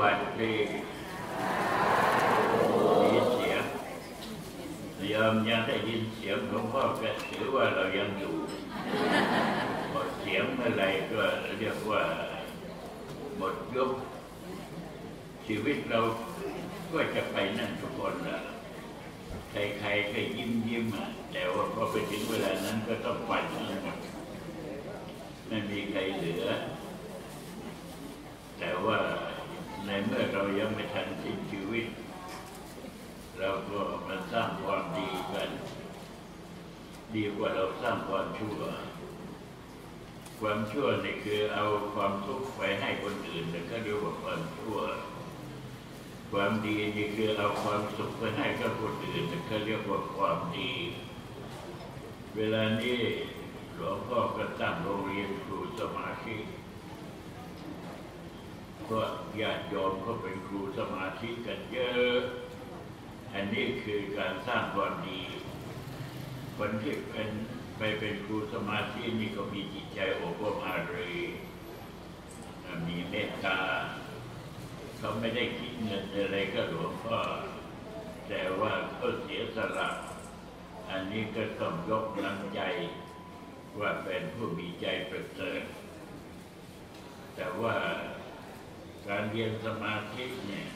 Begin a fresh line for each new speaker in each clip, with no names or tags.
วัสดีได้ยินเสียงโยมยังได้ยินเสียงหลวงพ่อก็ถือว่าเรายังอยู่หมดเสียงเมื่อไรก็เรียกว่าหมดยุคชีวิตเราก็จะไปนั่นทุกคนละใครๆก็ยิ้มยิ้มอะแต่ว่าพอไปถึงเวลานั้นก็ต้องปันทั้งหมดไม่มีใครเหลือ แต่ว่า ในเมื่อเรายังไม่ทันสิ้นชีวิต เราก็มาสร้างความดีกัน ดีกว่าเราสร้างความชั่ว ความชั่วนี่คือเอาความทุกข์ไปให้คนอื่นแล้วก็เรียกว่าความชั่ว ความดีนี่คือเอาความสุขไปให้กับคนอื่นแล้วก็เรียกว่าความดี เวลานี้หลวงพ่อก็ตั้งโรงเรียนครูสมาธิก ญาติโยมก็เป็นครูสมาธิกันเยอะ อันนี้คือการสร้างความดี คนที่เป็นไปเป็นครูสมาธินี่ก็มีจิตใจโอบรมอารีมีเมตตาเขาไม่ได้คิดเงินอะไรก็หลวงพ่อแต่ว่าเขาเสียสละอันนี้ก็ต้องยกน้ำใจว่าเป็นผู้มีใจประเสริฐแต่ว่า การเรียนสมาธิเนี่ย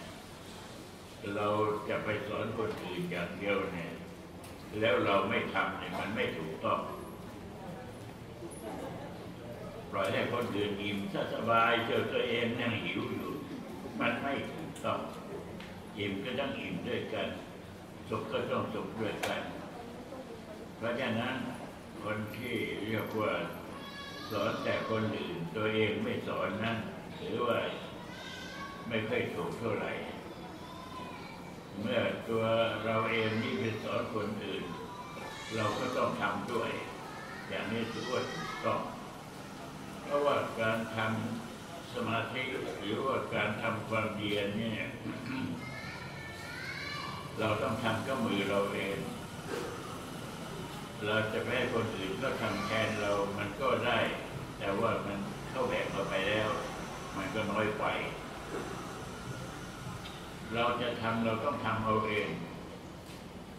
เราจะไปสอนคนอื่นอย่างเดียวเนี่ย แล้วเราไม่ทำเนี่ยมันไม่ถูกต้องปล่อยให้คนอื่นอิ่มสบายเจอตัวเองนั่งหิวอยู่ มันไม่ถูกต้องอิ่มก็ต้องอิ่มด้วยกันสุขก็ต้องสุขด้วยกัน เพราะฉะนั้นคนที่เรียกว่าสอนแต่คนอื่นตัวเองไม่สอนนั้นถือว่า ไม่ค่อยถูกเท่าไหร่ เมื่อตัวเราเองนี่ไปสอนคนอื่น เราก็ต้องทำด้วย อย่างนี้ถือว่าถูกต้อง เพราะว่าการทำสมาธิหรือว่าการทำความเดียนเนี่ยเราต้องทำก็มือเราเอง เราจะไปให้คนอื่นก็ทำแทนเรามันก็ได้ แต่ว่ามันเข้าแบกเราไปแล้ว มันก็น้อยไป เราจะทำเราต้องทำเอาเอง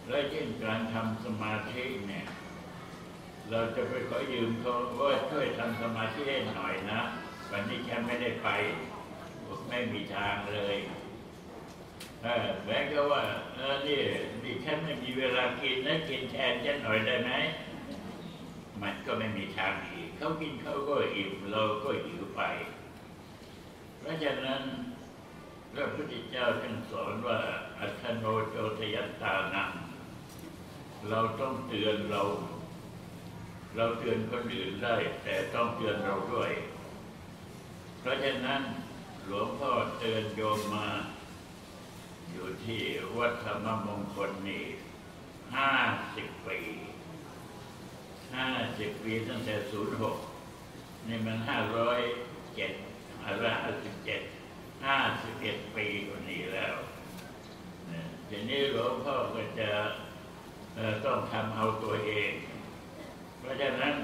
และเช่นการทำสมาธิเนี่ย เราจะไปขอยืมเขาว่าช่วยทำสมาธิให้หน่อยนะ วันนี้ฉันไม่ได้ไป ไม่มีทางเลยเออแม้ก็ว่าเออนี่นี่ฉันไม่มีเวลากินนะกินแทนฉันหน่อยได้ไหมมันก็ไม่มีทางอีกเขากินเขาก็อิ่มเราก็หิวไป เพราะฉะนั้นพระพุทธเจ้าท่านสอนว่าอัตโนโจทยัตตานังเราต้องเตือนเรา เราเตือนคนอื่นได้ แต่ต้องเตือนเราด้วย เพราะฉะนั้นหลวงพ่อเตือนโยมมา อยู่ที่วัดธรรมมงคลนี่ห้าสิบปีห้าสิบปีตั้งแต่ศูนย์หกนี่มันห้าร้อยเจ็ด ห้าร้อยห้าสิบเจ็ดห้าสิบเอ็ดปีกว่านี้แล้วเนี่ยทีนี้หลวงพ่อก็จะต้องทำเอาตัวเอง เพราะฉะนั้น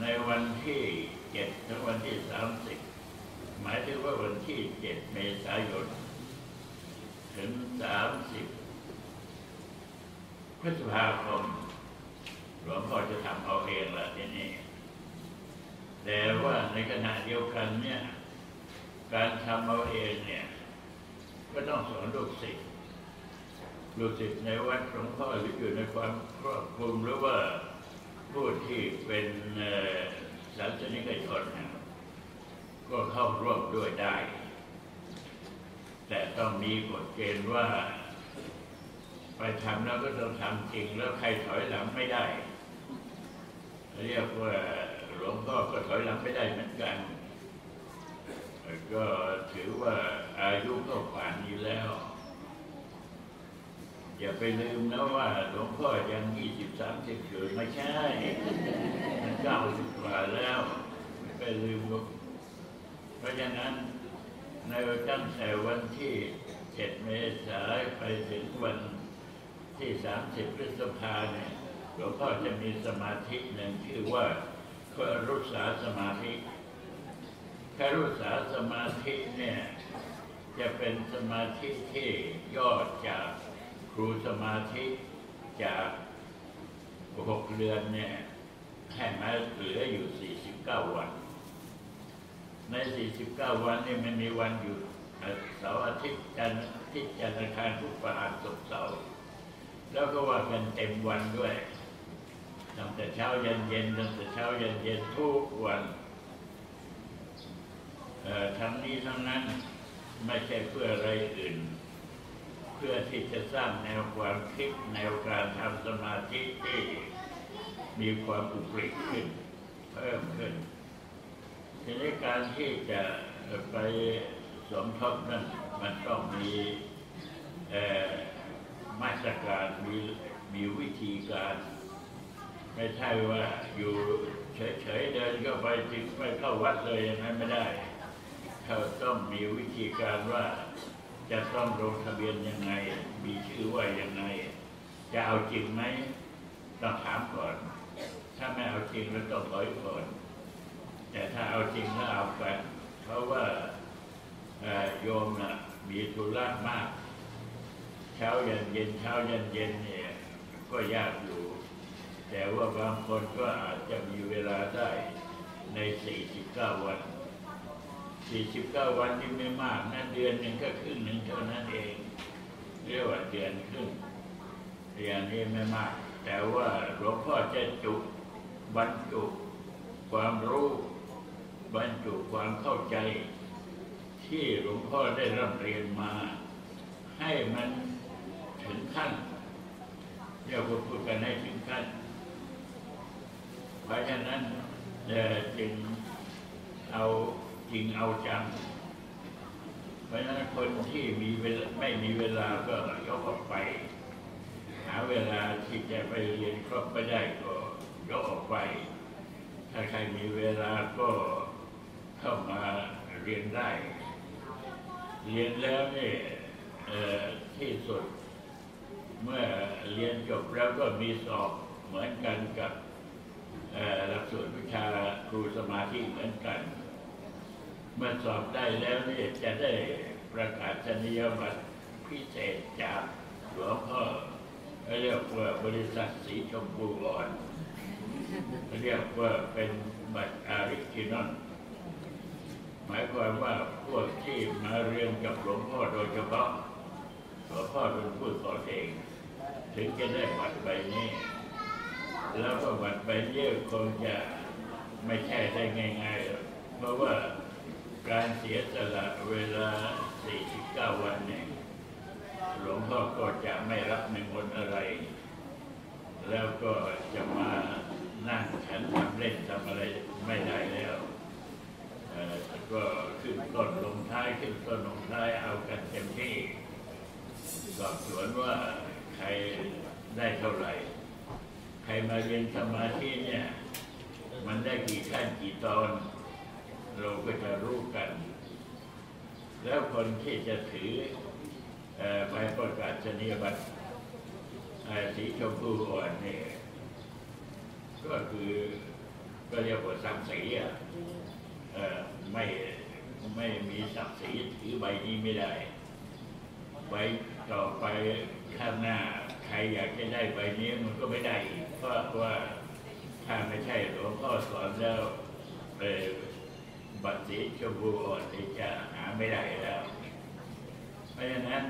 ในวันที่เจ็ดถึงวันที่สามสิบหมายถึงว่าวันที่เจ็ดเมษายน ถึงสามสิบพฤษภาคมหลวงพ่อจะทำเอาเองละทีนี้ แต่ว่าในขณะเดียวกันเนี่ย การทำเอาเองเนี่ย ก็ต้องสอนลูกศิษย์ลูกศิษย์ในวัดหลวงพ่อหรืออยู่ในความครอบคลุมหรือว่าผู้ที่เป็นศาสนิกชนเนี่ยก็เข้าร่วมด้วยได้ แต่ต้องมีกฎเกณฑ์ว่า ไปทำแล้วก็ต้องทำจริงแล้วใครถอยหลังไม่ได้ เรียกว่า ลวงพ่อก็ถอยหลังไม่ได้เหมือนกันก็ถือว่าอายุก็ป่านนี้แล้ว อย่าไปลืมนะว่าหลวงพ่อยังยี่สิบสามสิบอยู่ไม่ใช่มันเก้าสิบกว่าแล้วไม่ไปลืมกเพราะฉะนั้นในตั้งแต่วันที่เจ็ดเมษายนไปถึงวันที่สามสิบพฤษภาเนี่ยหลวงพ่อจะมีสมาธิหนึ่งชื่อว่า ก็รุษาสมาธิคารุสาสมาธิเนี่ยจะเป็นสมาธิที่ย่อจากครูสมาธิจากหกเดือนเนี่ยให้มาเหลืออยู่ 49 วัน ใน 49 วันนี่มันมีวันหยุดเสาร์อาทิตย์จันทร์อาทิตย์จันทร์อังคารพุธพฤหัสศุกร์เสาร์แล้วก็ว่ากันเต็มวันด้วย ตั้งแต่เช้าเย็นเย็นตั้งแต่เช้าเย็นเย็นทุกวันทั้งนี้ทั้งนั้นไม่ใช่เพื่ออะไรอื่น เพื่อที่จะสร้างแนวความคิดแนวการทำสมาธิที่มีความอุกฤษขึ้น เพิ่มขึ้นทีนี้การที่จะไปสมทบนั้นมันต้องมีมาตรการมีมีวิธีการ ไม่ใช่ว่าอยู่เฉยๆเดินเข้าไปจึงไม่เข้าวัดเลยอย่างนั้นไม่ได้เขาต้องมีวิธีการว่าจะต้องลงทะเบียนยังไง มีชื่อว่ายังไง จะเอาจริงไหมต้องถามก่อน ถ้าไม่เอาจริงเราต้องถอยก่อน แต่ถ้าเอาจริงแล้วเอากันเพราะว่าโยมน่ะมีธุระมาก เช้าเย็นเย็นเช้าเย็นเย็นเนี่ยก็ยากอยู่ แต่ว่าบางคนก็อาจจะมีเวลาได้ใน 49 วัน 49 วันที่ไม่มากนะเดือนหนึ่งก็ครึ่งหนึ่งเท่านั้นเอง เรียกว่าเดือนครึ่งเดือนนี้ไม่มาก แต่ว่าหลวงพ่อจะจุบรรจุความรู้บรรจุความเข้าใจที่หลวงพ่อได้ร่ำเรียนมา ให้มันถึงขั้นเรียกว่าพูดกันให้ถึงขั้น เพราะฉะนั้นจึงเอาจริงเอาจัง เพราะฉะนั้นคนที่มีเวลาไม่มีเวลาก็ยกออกไป หาเวลาที่จะไปเรียนครบไม่ได้ก็ยกออกไป ถ้าใครมีเวลาก็เข้ามาเรียนได้ เรียนแล้วเนี่ยที่สุด เมื่อเรียนจบแล้วก็มีสอบเหมือนกันกับ หลักสูตรวิชาครูสมาธิเหมือนกัน เมื่อสอบได้แล้วนี่จะได้ประกาศนียบัตรพิเศษจากหลวงพ่อเรียกว่าบริษัทสีชมพูอ่อนเรียกว่าเป็นบัตรอาริจินอลหมายความว่าพวกที่มาเรียนกับหลวงพ่อโดยเฉพาะหลวงพ่อเป็นผู้สอนเอง ถึงจะได้บัตรใบนี้ แล้วก็บัตรใบนี้คงจะไม่ใช่ได้ง่ายๆ เพราะว่าการเสียสละเวลา 49 วันเนี่ยหลวงพ่อก็จะไม่รับในมนอะไร แล้วก็จะมานั่งฉันทำเล่นทำอะไรไม่ได้แล้วก็ขึ้นต้นลงท้ายขึ้นต้นลงท้ายเอากันเต็มที่สอบสวนว่าใครได้เท่าไหร่ มาเรียนสมาธิเนี่ย มันได้กี่ขั้นกี่ตอน เราก็จะรู้กัน แล้วคนที่จะถือใบประกาศนียบัตรสีชมพูอ่อนเนี่ยก็คือก็เรียกว่าศักดิ์ศรีอะไม่ไม่มีศักดิ์ศรีถือใบนี้ไม่ได้ใบต่อไปข้างหน้า รอยากจะได้ใบนี้มันก็ไม่ได้อีกเพราะว่าถ้าไม่ใช่หลวงพ่อสอนแล้วเอ่อบัตรสีชมพูอ่อนนี่จะหาไม่ได้แล้ว เพราะฉะนั้น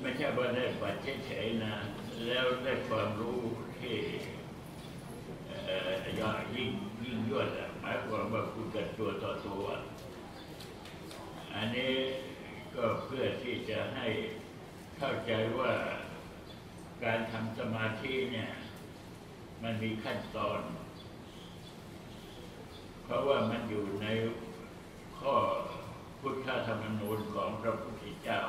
ไม่ใช่ว่าได้บัตรเฉยๆนะแล้วได้ความรู้ที่ยอดยิ่งยิ่งยวดหมายความว่าคุณกันตัวต่อตัวอันนี้ก็เพื่อที่จะให้เข้าใจว่า การทำสมาธิเนี่ย มันมีขั้นตอน เพราะว่ามันอยู่ในข้อพุทธธรรมนูญของพระพุทธเจ้า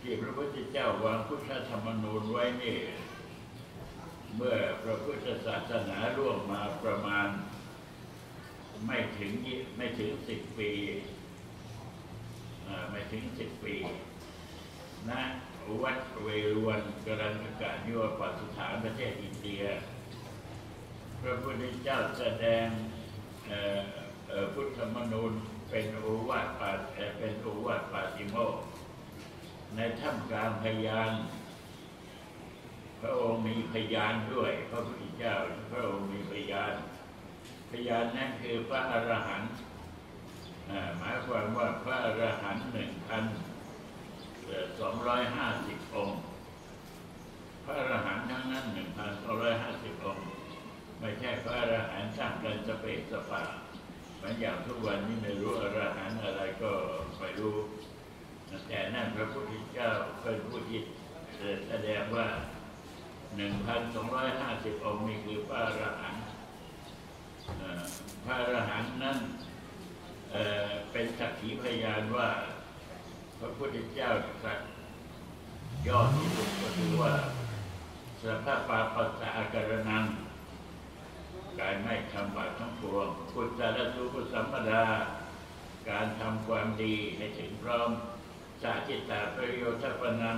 ที่พระพุทธเจ้าวางพุทธธรรมนูญไว้นี่เมื่อพระพุทธศาสนาร่วมมาประมาณ ไม่ถึงไม่ถึงสิบปีไม่ถึงสิบปีนะ วัดเวรวนกรันกานิวปัสถานประเทศอินเดีย พระพุทธเจ้าแสดงพุทธมนูญเป็นโอวาทปาเอ่อเป็นโอวาทปาติโมกในท่ามกลางพยาน พระองค์มีพยานด้วย พระพุทธเจ้าพระองค์มีพยาน พยานนั้นคือพระอรหันต์หมายความว่าพระอรหันต์หนึ่งพัน สองร้อยห้าสิบองค์ พระอรหันต์ทั้งนั้นหนึ่งพันสองร้อยห้าสิบองค์ ไม่ใช่พระอรหันต์สร้างกันสเปกสปาเหมือนอย่างทุกวันนี้ไม่รู้อรหันต์อะไรก็ไม่รู้ แต่นั่นพระพุทธเจ้าเป็นผู้ที่แสดงว่า 1,250 องค์นี่คือพระอรหันต์พระอรหันต์นั้นเเป็นสักขีพยานว่า พระพุทธเจ้าตรัสยอดที่สุดก็คือว่าสัพพะปาปัสสะอาการนังการไม่ทำบาปทั้งปวงพุทธะสุขุสัมปดา การทำความดีให้ถึงพร้อมสาจิตตาประโยชน์ปนัง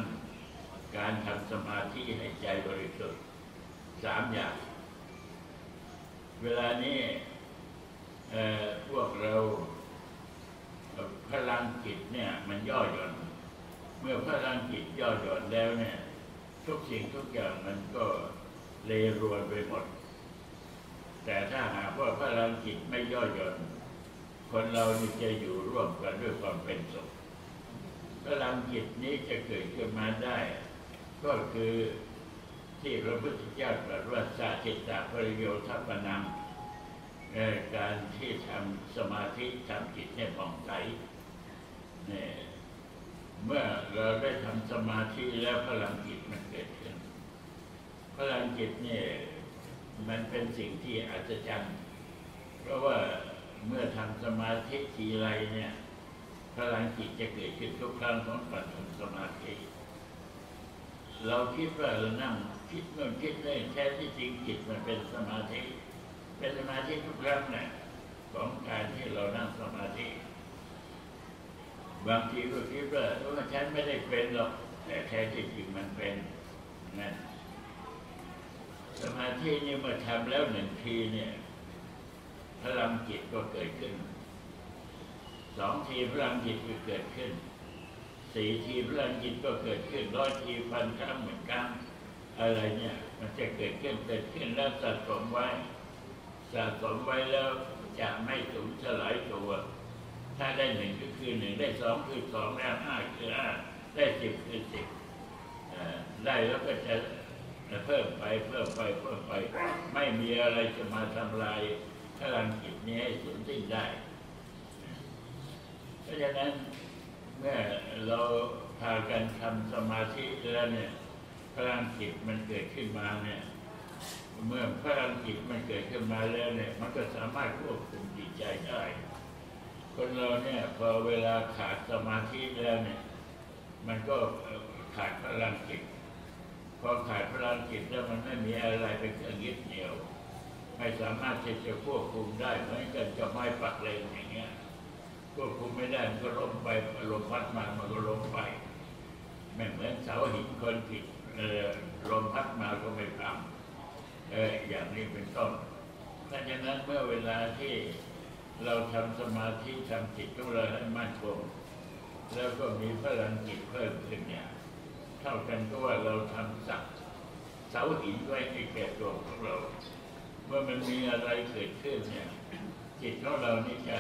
การทำสมาธิให้ใจบริสุทธิ์สามอย่าง เวลานี้พวกเรา เอ่อพลังจิตเนี่ย มันย่อหย่อน เมื่อพลังจิตย่อหย่อนแล้วเนี่ย ทุกสิ่งทุกอย่างมันก็เลรวนไปหมด แต่ถ้าหากว่าพลังจิตไม่ย่อหย่อนคนเรานี่จะอยู่ร่วมกันด้วยความเป็นสุขพลังจิตนี้จะเกิดขึ้นมาได้ ก็คือที่พระพุทธเจ้าตรัสว่าสาจิตตาปริโยทัปนัง การที่ทำสมาธิทำจิตให้ผ่องใสเนี่ยเมื่อเราได้ทำสมาธิแล้วพลังจิตมันเกิดขึ้น พลังจิตเนี่ยมันเป็นสิ่งที่อัศจรรย์ เพราะว่าเมื่อทำสมาธิทีไรเนี่ย พลังจิตจะเกิดขึ้นทุกครั้งของการทำสมาธิ เราคิดว่าเรานั่งคิดโน่นคิดนี่แท้ที่จริงจิตมันเป็นสมาธิ เป็นสมาธิทุกครั้งเนี่ยของการที่เรานั่งสมาธิบางทีก็คิดว่าเออฉันไม่ได้เป็นหรอก แต่แท้จริงมันเป็นนั่นสมาธินี่มื่อทำแล้วหนึ่งทีเนี่ยพลังจิตก็เกิดขึ้นสองทีพลังจิตก็เกิดขึ้นสี่ทีพลังจิตก็เกิดขึ้นร้อยทีพันครั้งเหมือนกันอะไรเนี่ย มันจะเกิดขึ้นเกิดขึ้นแล้วสะสมไว้ สะสมไว้แล้วจะไม่สูญสลายตัว ถ้าได้หนึ่งก็คือหนึ่งได้สองคือสองได้ห้าคือห้าได้สิบคือสิบได้แล้วก็จะเพิ่มไปเพิ่มไปเพิ่มไป ไม่มีอะไรจะมาทำลายพลังจิตนี้ให้สูญสิ้นได้เพราะฉะนั้นเมื่อเราพากันทำสมาธิแล้วเนี่ยพลังจิตมันเกิดขึ้นมาเนี่ย เมื่อพลังจิตมันเกิดขึ้นมาแล้วเนี่ย มันก็สามารถควบคุมจิตใจได้ คนเราเนี่ยพอเวลาขาดสมาธิแล้วเนี่ย มันก็ขาดพลังจิตพอขาดพลังจิตแล้วมันไม่มีอะไรเป็นเครื่องยึดเหนี่ยวไม่สามารถที่จะควบคุมได้เหมือนกันกับไม้ปักเลงอย่างเงี้ยควบคุมไม่ได้มันก็ล้มไปลมพัดมามันก็ล้มไปไม่เหมือนเสาหินคนผิดลมพัดมาก็ไม่พัง เอออย่างนี้เป็นต้นถ้าฉะนั้นเมื่อเวลาที่เราทำสมาธิทำจิตของเราให้มั่นคงแล้วก็มีพลังจิตเพิ่มขึ้นเนี่ยเท่ากันก็ว่าเราทำสักเสาหินไว้ให้แก่ตัวของเรา เมื่อมันมีอะไรเกิดขึ้นเนี่ยจิตของเรานี่จะ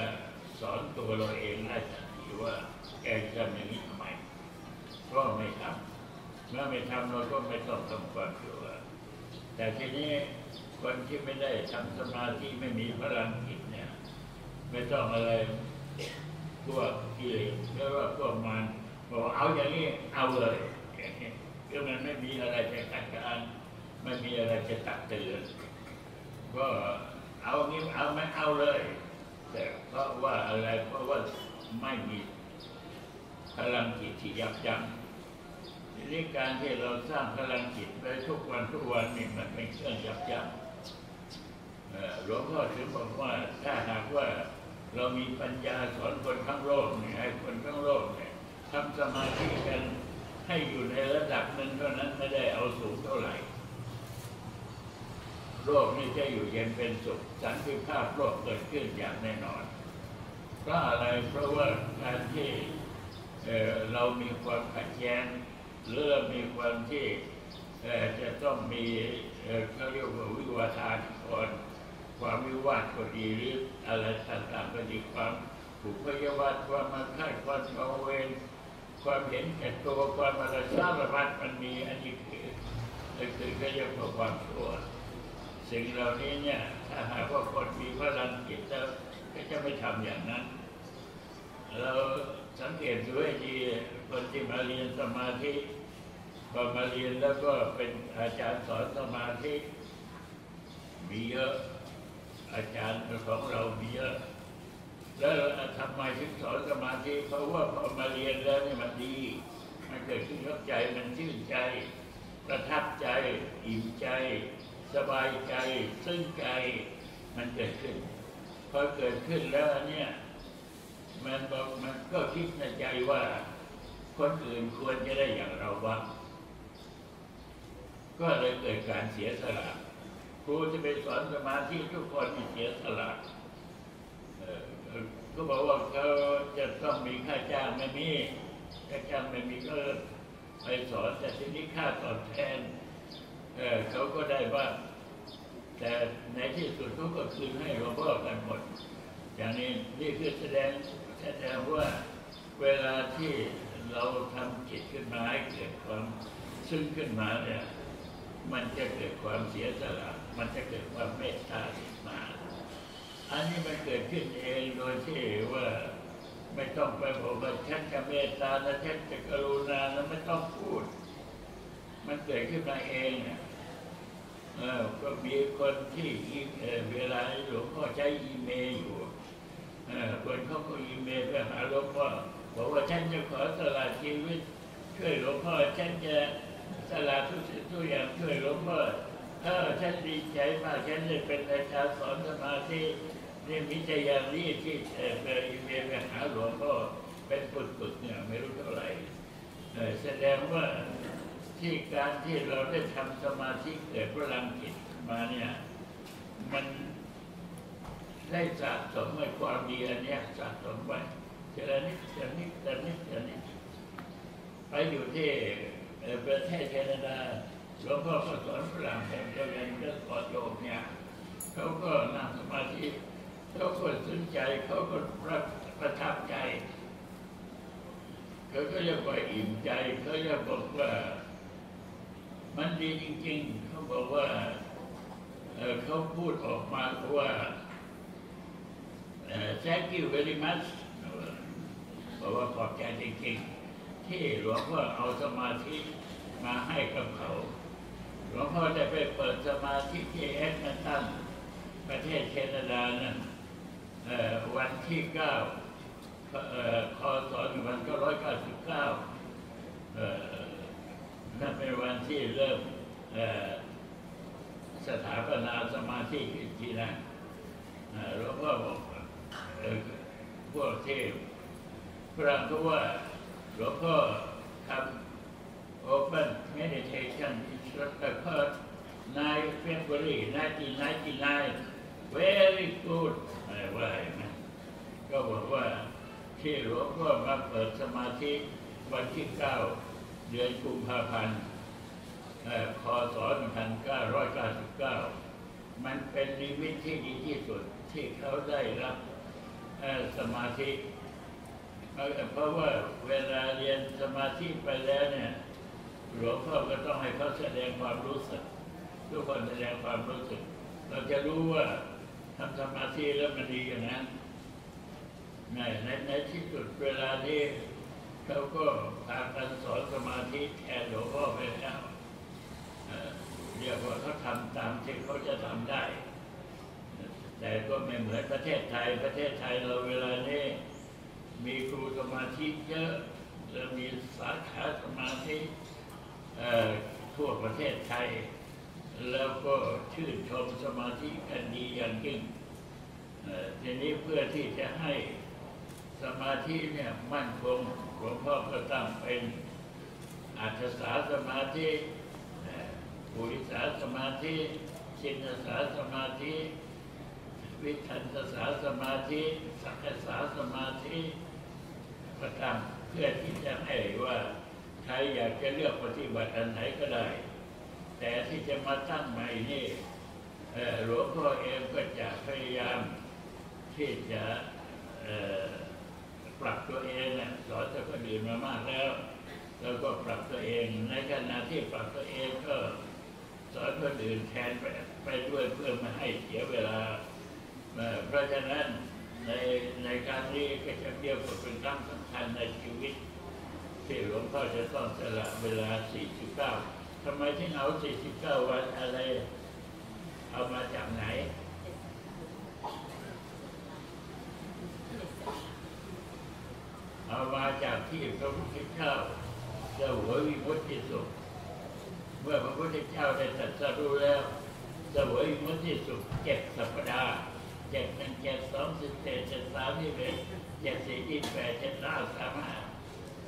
สอนตัวเราเองได้ทันทีว่าแกจะทำอย่างนี้ทำไมก็ไม่ทำเมื่อไม่ทำเราก็ไม่ต้องทำความกลัว แต่ทีนี้คนที่ไม่ได้ทำสมาธิไม่มีพลังจิตเนี่ย ไม่ต้องอะไรพวกกิเลสหรือว่าพวกมันบอกเอาอย่างนี้เอาเลยอย่างนี้คือมันไม่มีอะไรจะขัดการไม่มีอะไรจะตักเตือนก็เอางี้เอาไม่เอาเลย แต่เพราะว่าอะไรเพราะว่าไม่มีพลังจิตที่ยับยั้ง ทีนี้การที่เราสร้างพลังจิตไปทุกวันทุกวันนี่มันเป็นเครื่องยับยั้งหลวงพ่อถึงบอกว่าถ้าหากว่าเรามีปัญญาสอนคนทั้งโลกเนี่ยให้คนทั้งโลกเนี่ยทำสมาธิกันให้อยู่ในระดับนึ่งเท่านั้นไม่ได้เอาสูงเท่าไหร่ โลกนี้จะอยู่เย็นเป็นสุขสันติภาพโลกเกิดขึ้นอย่างแน่นอนเพราะอะไรเพราะว่าการที่เเรามีความขัดแย้ง หรือเรามีความที่จะต้องมีเอ่อเขาเรียกว่าวิวาทานก่อนความวิวาทก็ดีหรืออะไรต่างๆก็ดีความผูกพยาบาทความมาคาความเอาเวรความเห็นแก่ตัวความอะไรสารพัดมันมีอันนี้คือคือก็เรียกว่าความชั่วสิ่งเหล่านี้เนี่ยถ้าหากว่าคนมีพลังจิตแล้วก็จะไม่ทำอย่างนั้นเรา สังเกตดูให้ดีคนที่มาเรียนสมาธิพอมาเรียนแล้วก็เป็นอาจารย์สอนสมาธิ มีเยอะ อาจารย์ของเรามีเยอะแล้วทำไมถึงสอนสมาธิเพราะว่าพอมาเรียนแล้วเนี่ยมันดี มันเกิดขึ้นกับใจมันชื่นใจประทับใจอิ่มใจ สบายใจซึ่งใจมันเกิดขึ้นพอเกิดขึ้นแล้วเนี่ย มันบอกมันก็คิดในใจว่า คนอื่นควรจะได้อย่างเราบ้างก็เลยเกิดการเสียสละครูจะไปสอนสมาธิทุกคนมีเสียสละเอ่อเอ่อก็บอกว่าเขาจะต้องมีค่าจ้างไม่มีค่าจ้างไม่มีก็ไปสอนแต่ทีนี้ค่าตอบแทนเเขาก็ได้บ้างแต่ในที่สุดเขาก็คืนให้หลวงพ่อกันหมดอย่างนี้นี่คือแสดง แสดงว่าเวลาที่เราทำจิตขึ้นมาให้เกิดความซึ้งขึ้นมาเนี่ยมันจะเกิดความเสียสละมันจะเกิดความเมตตาขึ้นมา อันนี้มันเกิดขึ้นเองโดยที่ว่าไม่ต้องไปบอกว่าฉันจะเมตตานะฉันจะกรุณาแล้วไม่ต้องพูด มันเกิดขึ้นมาเองเนี่ยเออก็มีคนที่เวลาหลวงพ่อใช้อีเมลอยู่ คนเขาก็อีเมลไปหาหลวงพ่อบอกว่าฉันจะขอสละชีวิต ช่วยหลวงพ่อฉันจะสละทุกสิ่งทุกอย่างช่วยหลวงพ่อเออฉันดีใจมากฉันได้เป็นอาจารย์สอนสมาธินี่มิจอย่างนี้ที่เอ่อไปอีเมลไปหาหลวงพ่อเป็นปึกๆเนี่ยไม่รู้เท่าไหร่แสดงว่าที่การที่เราได้ทำสมาธิเกิดพลังจิตมาเนี่ย ได้สะสมไว้ความดีอันนี้สะสมไว้ทีละนิดทีละนิดทีละนิดทีละนิดไปอยู่ที่ประเทศแคนาดาหลวงพ่อก็สอนฝรั่งแต่เจ้าเรียนก็สอโยมเนี่ยเขาก็นั่งสมาธิเขาก็สนใจเขาก็ประประทับใจเขาก็จะไปอิ่มใจเขาจะบอกว่า มันดีจริง ๆ เขาบอกว่าเขาพูดออกมาว่า thank you very much บอกว่าขอบใจจริงๆ ที่หลวงพ่อเอาสมาธิมาให้กับเขา หลวงพ่อได้ไปเปิดสมาธิที่แอดมินตันประเทศแคนาดานั้นวันที่เก้าเอ่อคศ1999เอ่อนั่นเป็นวันที่เริ่มสถาปนาสมาธิขึ้นที่นั่นหลวงพ่อบอก พวกเทพฝรั่งก็ว่าหลวงพ่อทำ open meditation instructor 9 February 1999 very good อะไรว่าเห็นไหมก็บอกว่าที่หลวงพ่อมาเปิดสมาธิวันที่ 9 เดือนกุมภาพันธ์เอ่อคศ1999 มันเป็นนิมิตที่ดีที่สุดที่เขาได้รับ สมาธิเพราะว่าเวลาเรียนสมาธิไปแล้วเนี่ยหลวงพ่อก็ต้องให้เขาแสดงความรู้สึกทุกคนแสดงความรู้สึก เราจะรู้ว่าทำสมาธิแล้วมันดีอย่างนั้นในในในที่สุดเวลานี้เขาก็พากันสอนสมาธิแทนหลวงพ่อไปแล้วเอ่อเรียกว่าเขาทำตามที่เขาจะทำได้ แต่ก็ไม่เหมือนประเทศไทย ประเทศไทยเราเวลานี้มีครูสมาธิเยอะและมีสาขาสมาธิทั่วประเทศไทย แล้วก็ชื่นชมสมาธิกันดีอย่างยิ่งทีนี้เพื่อที่จะให้สมาธิเนี่ยมั่นคงหลวงพ่อก็ตั้งเป็นอัตถสาสมาธิปุริสาสมาธิสจินสาสมาธิ วิทันตสาสมาธิ สังคสาสมาธิก็ทำเพื่อที่จะให้ว่าใครอยากจะเลือกปฏิบัติอันไหนก็ได้ แต่ที่จะมาตั้งใหม่นี่หลวงพ่อเองก็จะพยายามที่จะปรับตัวเองนะสอนจากคนอื่นมามากแล้วแล้วก็ปรับตัวเองในขณะที่ปรับตัวเองก็สอนคนอื่นแทนไปไปด้วยเพื่อไม่ให้เสียเวลา เพราะฉะนั้นในในการนี้ก็จะเรียกว่าเป็นครั้งสำคัญในชีวิต ที่หลวงพ่อจะต้องสละเวลา 49 ทำไมที่เอา 49 วันอะไร เอามาจากไหนเอามาจากที่พระพุทธเจ้าเจ้าหัววิมุตติสุข เมื่อพระพุทธเจ้าได้ตรัสรู้แล้วเสวยวิมุตติสุขเจ็ดสัปดาห์ เจ็ดหนึ่งเจ็ดสองสิบเจ็ดเจ็ดสามยี่สิบเอ็ดเจ็ดสี่ยี่สิบแปดเจ็ดเก้าสามห้า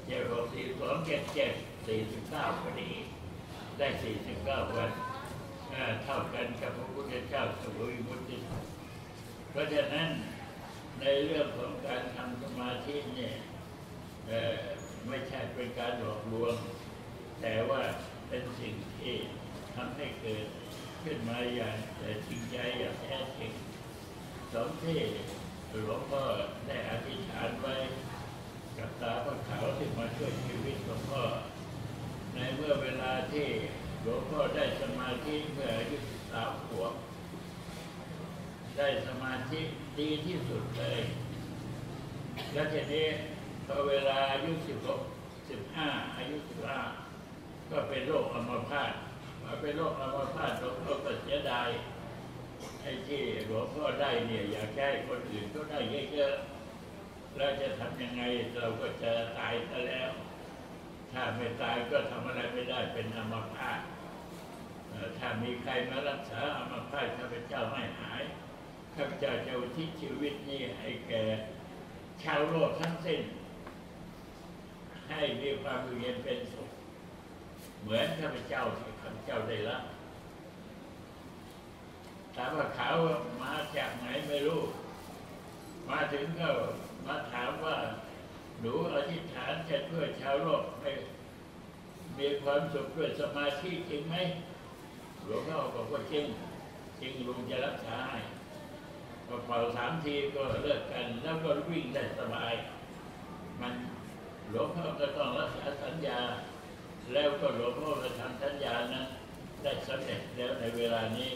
เจ็ดหกสี่สองเจ็ดเจ็ดสี่สิบเก้าพอดีได้สี่สิบเก้าวันเท่ากันกับพระพุทธเจ้าเสวยมุติเพราะฉะนั้นในเรื่องของการทำสมาธิเนี่ยไม่ใช่เป็นการหลอกลวง แต่ว่าเป็นสิ่งที่ทำให้เกิดขึ้นมาอย่างจริงใจอย่างแท้จริง สองที่หลวงพ่อได้อธิษฐานไว้กับตาพระขาวที่มาช่วยชีวิตหลวงพ่อ ในเมื่อเวลาที่หลวงพ่อได้สมาธิเมื่ออายุสามขวบได้สมาธิดีที่สุดเลย แล้วทีนี้พอเวลาอายุสิบหกสิบห้าอายุสิบห้าก็เป็นโรคอัมพาตมาเป็นโรคอัมพาตหลวงพ่อก็เสียดาย ไอ้ที่หลวงพ่อได้เนี่ยอยากให้คนอื่นก็ได้เยอะๆแล้วจะทำยังไงเราก็จะตายซะแล้ว ถ้าไม่ตายก็ทำอะไรไม่ได้เป็นอมพาตเอ่อถ้ามีใครมารักษาอมพาตข้าพเจ้าไม่หายข้าพเจ้าจะอุทิศชีวิตนี้ให้แก่ชาวโลกทั้งสิ้น ให้มีความเย็นเป็นสุข เหมือนข้าพเจ้าที่ข้าพเจ้าได้รับ ถามว่าเขามาจากไหนไม่รู้ มาถึงก็มาถามว่าหนูอธิษฐานจะช่วยชาวโลกให้มีความสุขด้วยสมาธิจริงไหมหลวงพ่อบอกว่าจริงจริงลุงจะรักษาให้พอเป่าสามทีก็เลิกกัน แล้วก็วิ่งได้สบาย มันหลวงพ่อก็ต้องรักษาสัญญา แล้วก็หลวงพ่อก็ทำสัญญานั้นได้สำเร็จแล้วในเวลานี้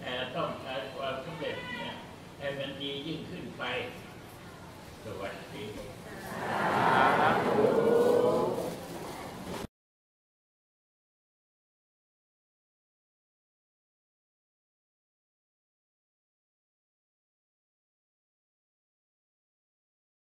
แต่ต้องใช้ความสำเร็จเนี่ยให้มันดียิ่งขึ้นไป สวัสดีครับ